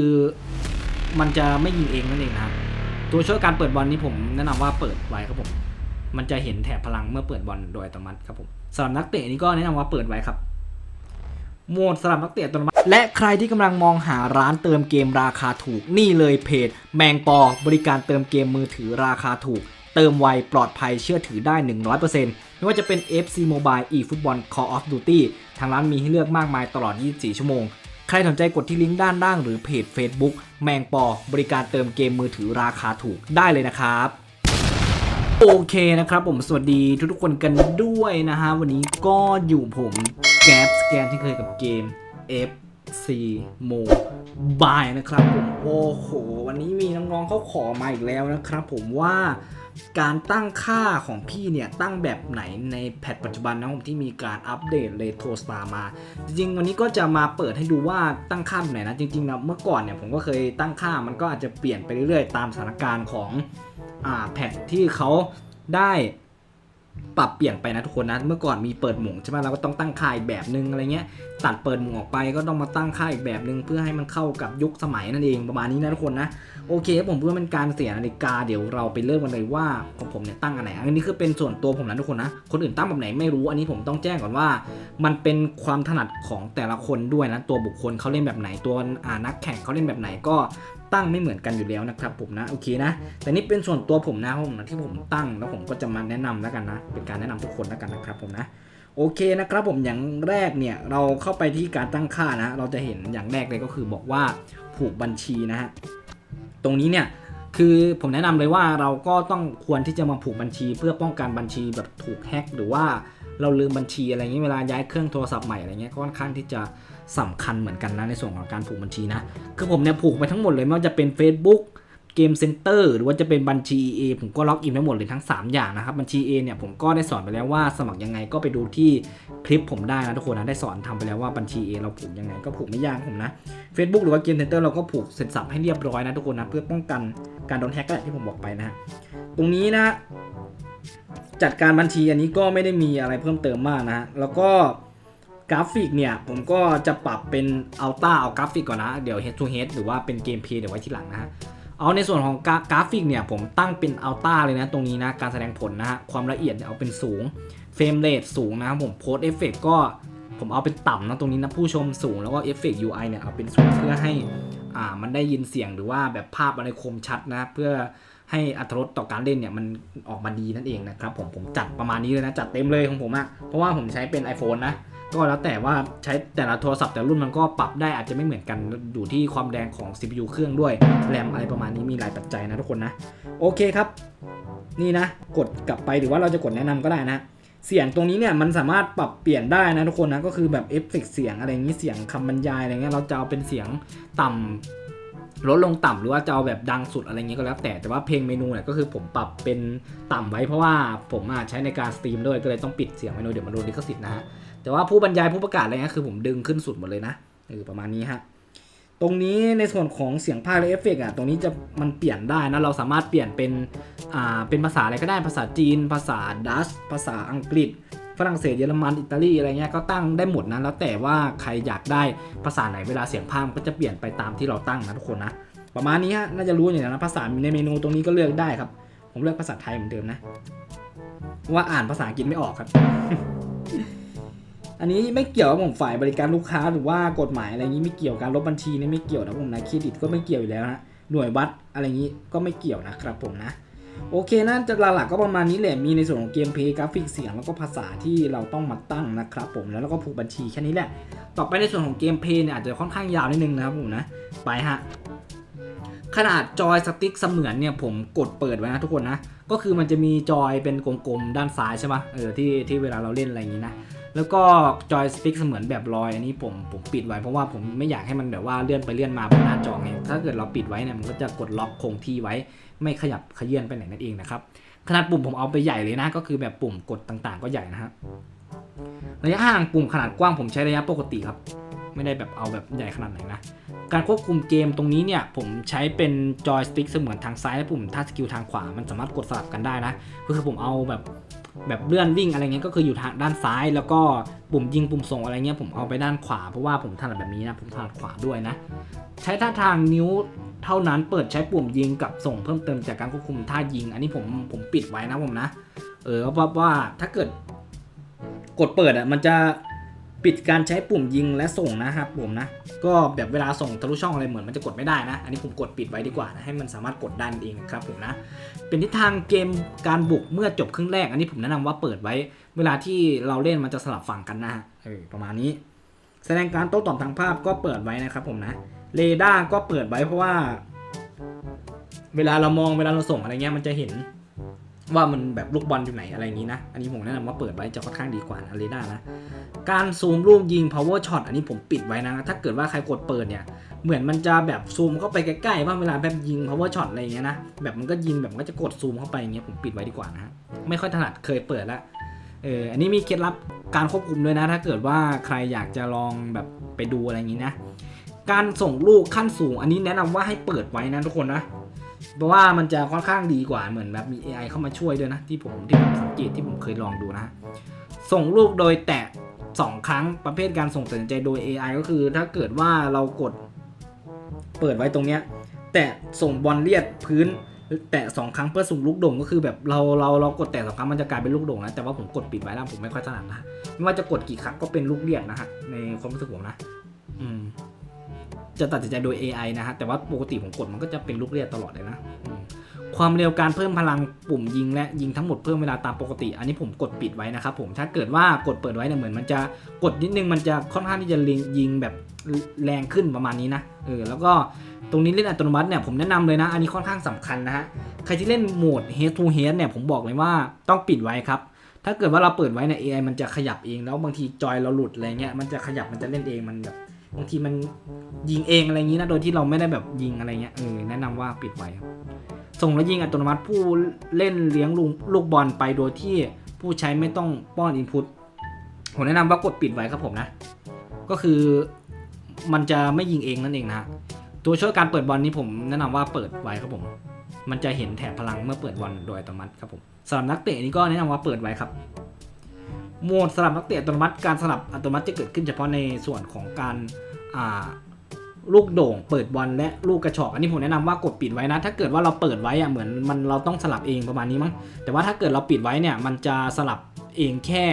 คือมันจะไม่ยิงเองนั่นเองนะครับตัวช่วยการเปิดบอลนี้ผมแนะนำว่าเปิดไว้ครับผม มันจะเห็นแถบพลังเมื่อเปิดบอลโดยอัตโนมัติครับผมสำหรับนักเตะนี้ก็แนะนำว่าเปิดไว้ครับโหมดสำหรับนักเตะอัตโนมัติ และใครที่กำลังมองหาร้านเติมเกมราคาถูกนี่เลยเพจ แมงปอบริการเติมเกมมือถือราคาถูก เติมไวปลอดภัยเชื่อถือได้ 100%ไม่ว่าจะเป็น FC Mobile eFootball Call of Duty ทางร้านมีให้เลือกมากมายตลอด 24 ชั่วโมง ใครสนใจกดที่ลิงก์ด้านล่างหรือเพจ Facebook แมงปอบริการเติมเกมมือถือราคาถูกได้เลยนะครับโอเคนะครับผมสวัสดีทุกๆคนกันด้วยนะฮะ วันนี้ก็อยู่ผมแก๊ปสแกนที่เคยกับเกม FCMO Mobile นะครับผมโอ้โห วันนี้มีน้องๆเขาขอมาอีกแล้วนะครับ ผมว่าการตั้งค่าของพี่เนี่ย ตั้งแบบไหนในแพทปัจจุบันนะผมที่มีการอัปเดต Retro Star มา จริงๆ วันนี้ก็จะมาเปิดให้ดูว่าตั้งค่าแบบไหนนะ จริงๆนะเมื่อก่อนเนี่ยผมก็เคยตั้งค่ามันก็อาจจะเปลี่ยนไปเรื่อยๆ ตามสถานการณ์ของอ่าแพทที่เขาได้ ปรับเปลี่ยนไปนะทุกคนนะ เมื่อก่อนมีเปิดหมงใช่ไหมเราก็ต้องตั้งค่าอีกแบบนึงอะไรเงี้ย ตัดเปิดหมงออกไปก็ต้องมาตั้งค่าอีกแบบนึงเพื่อให้มันเข้ากับยุคสมัยนั่นเองประมาณนี้นะทุกคนนะ โอเค ผมเพื่อเป็นการเสียนาฬิกาเดี๋ยวเราไปเริ่มกันเลยว่าของผมเนี่ยตั้งอันไหน อันนี้คือเป็นส่วนตัวผมนะทุกคนนะ คนอื่นตั้งแบบไหนไม่รู้อันนี้ผมต้องแจ้งก่อนว่า มันเป็นความถนัดของแต่ละคนด้วยนะตัวบุคคลเขาเล่นแบบไหนตัวนักแข่งเขาเล่นแบบไหนก็ ตั้งไม่เหมือนกันอยู่แล้วนะครับผมนะโอเคนะ แต่นี่เป็นส่วนตัวผมนะผมนะที่ผมตั้งแล้วผมก็จะมาแนะนำแล้วกันนะ เป็นการแนะนำทุกคนแล้วกันนะครับผมนะโอเคนะครับผมอย่างแรกเนี่ยเราเข้าไปที่การตั้งค่านะ เราจะเห็นอย่างแรกเลยก็คือบอกว่าผูกบัญชีนะฮะตรงนี้เนี่ยคือผมแนะนำเลยว่าเราก็ต้องควรที่จะมาผูกบัญชี เพื่อป้องกันบัญชีแบบถูกแฮ็กหรือว่า เราลืมบัญชีอะไรเงี้ยเวลาย้ายเครื่องโทรศัพท์ใหม่อะไรเงี้ยก็ค่อนข้างที่จะสำคัญเหมือนกันนะในส่วนของการผูกบัญชีนะคือผมเนี่ยผูกไปทั้งหมดเลยไม่ว่าจะเป็น Facebook เกมเซ็นเตอร์หรือว่าจะเป็นบัญชี EA ผมก็ล็อกอินไว้หมดเลยทั้ง 3 อย่างนะครับบัญชี A เนี่ยผมก็ได้สอนไปแล้วว่าสมัครยังไงก็ไปดูที่คลิปผมได้นะทุกคนนะได้สอนทำไปแล้วว่าบัญชี A เราผูกยังไงก็ผูกไม่ยากผมนะ Facebook หรือว่าเกมเซ็นเตอร์เราก็ผูกเสร็จสับให้เรียบร้อยนะทุกคนนะเพื่อป้องกันการโดนแฮ็กก็อย่างที่ผมบอกไปนะ ตรงนี้นะ จัดการบัญชีอันนี้ก็ไม่ได้มีอะไรเพิ่มเติมมากนะฮะแล้วก็กราฟิกเนี่ย ผมก็จะปรับเป็นอัลต้าเอากราฟิกก่อนนะ เดี๋ยว head to head หรือว่าเป็นเกมเพย์เดี๋ยวไว้ทีหลังนะฮะเอาในส่วนของกราฟิกเนี่ย ผมตั้งเป็นอัลต้าเลยนะ ตรงนี้นะ การแสดงผลนะฮะ ความละเอียดเนี่ยเอาเป็นสูงเฟรมเรทสูงนะครับผมโพสเอฟเฟกก็ผมเอาเป็นต่ำนะตรงนี้นะ ผู้ชมสูงแล้วก็เอฟเฟก UI เนี่ย เอาเป็นสูงเพื่อให้อ่ามันได้ยินเสียงหรือว่าแบบภาพอะไรคมชัดนะเพื่อ ให้อัตรสต่อการเล่นเนี่ยมันออกมาดีนั่นเองนะครับผมผมจัดประมาณนี้เลยนะจัดเต็มเลยของผมอะเพราะว่าผมใช้เป็น iPhone นะก็แล้วแต่ว่าใช้แต่ละโทรศัพท์แต่รุ่นมันก็ปรับได้อาจจะไม่เหมือนกันอยู่ที่ความแรงของ CPU เครื่องด้วยแรมอะไรประมาณนี้มีหลายปัจจัยนะทุกคนนะ โอเคครับ นี่นะ กดกลับไปหรือว่าเราจะกดแนะนำก็ได้นะ เสียงตรงนี้เนี่ยมันสามารถปรับเปลี่ยนได้นะทุกคนนะก็คือแบบเอฟเฟกเสียงอะไรอย่างนี้เสียงคำบรรยายอะไรเงี้ยเราจะเอาเป็นเสียงต่ำ ลดลงต่ำหรือว่าจะเอาแบบดังสุดอะไรเงี้ยก็แล้วแต่แต่ว่าเพลงเมนูเนี่ยก็คือผมปรับเป็นต่ำไว้เพราะว่าผมอะใช้ในการสตรีมด้วยก็เลยต้องปิดเสียงเมนูเดี๋ยวมาโดนลิขสิทธิ์นะฮะแต่ว่าผู้บรรยายผู้ประกาศอะไรเงี้ยคือผมดึงขึ้นสุดหมดเลยนะเออประมาณนี้ฮะตรงนี้ในส่วนของเสียงภาคและเอฟเฟกต์อะตรงนี้จะมันเปลี่ยนได้นะเราสามารถเปลี่ยนเป็นอ่าเป็นภาษาอะไรก็ได้ภาษาจีน ภาษาดัชภาษาอังกฤษ ฝรั่งเศสเยอรมันอิตาลีอะไรเงี้ยก็ตั้งได้หมดนะแล้วแต่ว่าใครอยากได้ภาษาไหนเวลาเสียงภาคก็จะเปลี่ยนไปตามที่เราตั้งนะทุกคนนะประมาณนี้ฮะน่าจะรู้อย่างนั้นนะภาษาในเมนูตรงนี้ก็เลือกได้ครับ ผมเลือกภาษาไทยเหมือนเดิมนะ ว่าอ่านภาษาอังกฤษไม่ออกครับ อันนี้ไม่เกี่ยวกับผมฝ่ายบริการลูกค้าหรือว่ากฎหมายอะไรนี้ไม่เกี่ยวการลบบัญชีนี่ไม่เกี่ยวนะผมนะเครดิตก็ไม่เกี่ยวอยู่แล้วนะหน่วยวัดอะไรนี้ก็ไม่เกี่ยวนะครับผมนะ โอเคนะจะหลักๆก็ประมาณนี้แหละ มีในส่วนของเกมเพลย์กราฟิกเสียงแล้วก็ภาษาที่เราต้องมาตั้งนะครับผม แล้วเราก็ผูกบัญชีแค่นี้แหละ ต่อไปในส่วนของเกมเพลย์เนี่ยอาจจะค่อนข้างยาวนิดนึงนะครับผมนะ ไปฮะ ขนาดจอยสติ๊กเสมือนเนี่ยผมกดเปิดไว้นะทุกคนนะ ก็คือมันจะมีจอยเป็นกลมๆด้านซ้ายใช่ปะเออที่ที่เวลาเราเล่นอะไรอย่างนี้นะ แล้วก็จอยสติ๊กเสมือนแบบลอยอันนี้ผมผมปิดไว้เพราะว่าผมไม่อยากให้มันแบบว่าเลื่อนไปเลื่อนมาบนหน้าจอไง ถ้าเกิดเราปิดไว้เนี่ยมันก็จะกดล็อกคงที่ไว้ ไม่ขยับขยื่นไปไหนนั่นเองนะครับขนาดปุ่มผมเอาไปใหญ่เลยนะ ก็คือแบบปุ่มกดต่างๆ ก็ใหญ่นะฮะระยะห่างปุ่มขนาดกว้างผมใช้ระยะปกติครับ ไม่ได้แบบเอาแบบใหญ่ขนาดไหนนะ การควบคุมเกมตรงนี้เนี่ย ผมใช้เป็นจอยสติ๊กเสมือนทางซ้ายและปุ่มท่าสกิลทางขวา มันสามารถกดสลับกันได้นะ ก็คือผมเอาแบบแบบเลื่อนวิ่งอะไรเงี้ยก็คืออยู่ทางด้านซ้าย แล้วก็ปุ่มยิงปุ่มส่งอะไรเงี้ยผมเอาไปด้านขวาเพราะว่าผมถนัดแบบนี้นะผมถนัดขวาด้วยนะ ใช้ท่าทางนิ้วเท่านั้นเปิดใช้ปุ่มยิงกับส่งเพิ่มเติมจากการควบคุมท่ายิง อันนี้ผมผมปิดไว้นะผมนะ เออเพราะว่าถ้าเกิดกดเปิดอะมันจะ ปิดการใช้ปุ่มยิงและส่งนะครับผมนะ ก็แบบเวลาส่งทะลุช่องอะไรเหมือนมันจะกดไม่ได้นะ อันนี้ผมกดปิดไว้ดีกว่านะให้มันสามารถกดได้นั่นเองครับผมนะ เป็นทิศทางเกมการบุกเมื่อจบครึ่งแรก อันนี้ผมแนะนำว่าเปิดไว้ เวลาที่เราเล่นมันจะสลับฝั่งกันนะฮะเออประมาณนี้ แสดงการโต้ตอบทางภาพก็เปิดไว้นะครับผมนะเรดาร์ก็เปิดไว้เพราะว่า เวลาเรามองเวลาเราส่งอะไรเงี้ยมันจะเห็น ว่ามันแบบลูกบอลอยู่ไหนอะไรอย่างนี้นะ อันนี้ผมแนะนำว่าเปิดไว้จะค่อนข้างดีกว่านะเรดานะ การซูมรูปยิง power shot อันนี้ผมปิดไว้นะ ถ้าเกิดว่าใครกดเปิดเนี่ย เหมือนมันจะแบบซูมเข้าไปใกล้ๆว่าเวลาแบบยิง power shot อะไรอย่างเงี้ยนะ แบบมันก็ยิงแบบมันก็จะกดซูมเข้าไปอย่างเงี้ยผมปิดไว้ดีกว่านะฮะ ไม่ค่อยถนัดเคยเปิดแล้วเออ อันนี้มีเคล็ดลับการควบคุมด้วยนะ ถ้าเกิดว่าใครอยากจะลองแบบไปดูอะไรอย่างนี้นะ การส่งลูกขั้นสูง อันนี้แนะนำว่าให้เปิดไว้นะทุกคนนะ เพราะว่ามันจะค่อนข้างดีกว่าเหมือนแบบมี AI เข้ามาช่วยด้วยนะ ที่ผมที่ผมสังเกตที่ผมเคยลองดูนะ ส่งลูกโดยแตะสองครั้งประเภทการส่งตัดสินใจโดย AI ก็คือ ถ้าเกิดว่าเรากดเปิดไว้ตรงเนี้ยแตะส่งบอลเลียดพื้น แตะสองครั้งเพื่อส่งลูกโด่งก็คือแบบเราเราเรากดแตะสองครั้งมันจะกลายเป็นลูกโด่งนะแต่ว่าผมกดปิดไว้แล้วผมไม่ค่อยถนัดนะไม่ว่าจะกดกี่ครั้งก็เป็นลูกเลียดนะฮะในความรู้สึกผมนะ อืม จะตัดสินใจโดย AI นะฮะ แต่ว่าปกติผมกดมันก็จะเป็นลูกเลียดตลอดเลยนะ ความเร็วการเพิ่มพลังปุ่มยิงและยิงทั้งหมดเพิ่มเวลาตามปกติ อันนี้ผมกดปิดไว้นะครับผมถ้าเกิดว่ากดเปิดไว้เนี่ยเหมือนมันจะกดนิดนึงมันจะค่อนข้างที่จะยิงแบบแรงขึ้นประมาณนี้นะเออแล้วก็ตรงนี้เล่นอัตโนมัติเนี่ยผมแนะนำเลยนะ อันนี้ค่อนข้างสำคัญนะฮะใครที่เล่นโหมด head to head เนี่ยผมบอกเลยว่าต้องปิดไว้ครับถ้าเกิดว่าเราเปิดไว้เนี่ย AI มันจะขยับเองแล้วบางทีจอยเราหลุดอะไรเงี้ยมันจะขยับมันจะเล่นเองมันแบบ บางทีมันยิงเองอะไรอย่างนี้นะโดยที่เราไม่ได้แบบยิงอะไรเงี้ยเออแนะนำว่าปิดไว้ครับส่งและยิงอัตโนมัติผู้เล่นเลี้ยงลูกลูกบอลไปโดยที่ผู้ใช้ไม่ต้องป้อนอินพุตผมแนะนำว่ากดปิดไว้ครับผมนะ ก็คือมันจะไม่ยิงเองนั่นเองนะตัวช่วยการเปิดบอลนี้ผมแนะนำว่าเปิดไว้ครับผม มันจะเห็นแถบพลังเมื่อเปิดบอลโดยอัตโนมัติครับผมสำหรับนักเตะนี่ก็แนะนำว่าเปิดไว้ครับ โหมดสลับนักเตะอัตโนมัติการสลับอัตโนมัติจะเกิดขึ้นเฉพาะในส่วนของการอ่าลูกโด่งเปิดบอลและลูกกระชอกอันนี้ผมแนะนำว่ากดปิดไว้นะ ถ้าเกิดว่าเราเปิดไว้อะเหมือนมันเราต้องสลับเองประมาณนี้มั้งแต่ว่าถ้าเกิดเราปิดไว้เนี่ยมันจะสลับเองแค่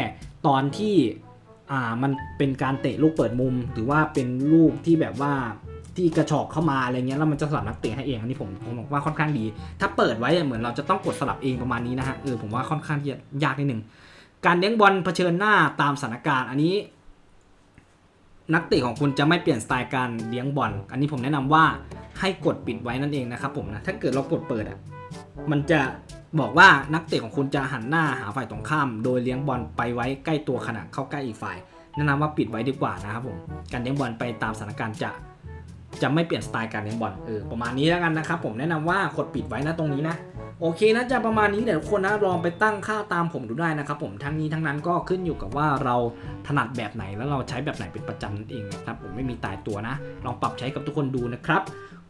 ตอนที่อ่ามันเป็นการเตะลูกเปิดมุม หรือว่าเป็นลูกที่แบบว่าที่กระชอกเข้ามาอะไรเงี้ยแล้วมันจะสลับนักเตะให้เองอันนี้ผมผมบอกว่าค่อนข้างดี ถ้าเปิดไว้เหมือนเราจะต้องกดสลับเองประมาณนี้นะฮะเออผมว่าค่อนข้างที่ยากนิดนึง การเลี้ยงบอลเผชิญหน้าตามสถานการณ์อันนี้ นักเตะของคุณจะไม่เปลี่ยนสไตล์การเลี้ยงบอล อันนี้ผมแนะนำว่าให้กดปิดไว้นั่นเองนะครับผมนะถ้าเกิดเรากดเปิดอะมันจะบอกว่านักเตะของคุณจะหันหน้าหาฝ่ายตรงข้าม โดยเลี้ยงบอลไปไว้ใกล้ตัวขณะเข้าใกล้อีกฝ่ายแนะนำว่าปิดไว้ดีกว่านะครับผมการเลี้ยงบอลไปตามสถานการณ์จะ จะไม่เปลี่ยนสไตล์การเลี้ยงบอลเออประมาณนี้แล้วกันนะครับผมแนะนำว่ากดปิดไว้นะตรงนี้นะโอเคนะจะประมาณนี้เดี๋ยวทุกคนนะลองไปตั้งค่าตามผมดูได้นะครับผมทั้งนี้ทั้งนั้นก็ขึ้นอยู่กับว่าเราถนัดแบบไหนแล้วเราใช้แบบไหนเป็นประจำนั่นเองนะครับผมไม่มีตายตัวนะ ลองปรับใช้กับทุกคนดูนะครับ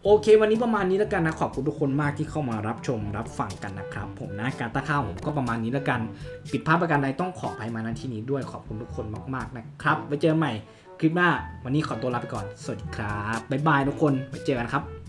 โอเค วันนี้ประมาณนี้แล้วกันนะขอบคุณทุกคนมากที่เข้ามารับชมรับฟังกันนะครับผมนะการตั้งค่าผมก็ประมาณนี้แล้วกันผิดพลาดประการใดต้องขออภัยมาณที่นี้ด้วยขอบคุณทุกคนมากๆนะครับไว้เจอกันใหม่ คลิปหน้า วันนี้ขอตัวลาไปก่อน สวัสดีครับ บ๊ายบายทุกคน ไว้เจอกันครับ